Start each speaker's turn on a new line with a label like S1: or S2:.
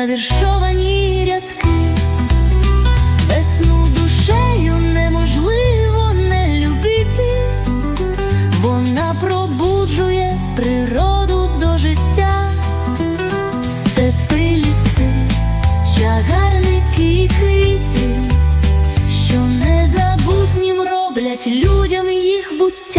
S1: навіршовані рядки, весну душею неможливо не любити, вона пробуджує природу до життя, степи ліси, чагарники і квіти, що незабутнім роблять людям їх буття.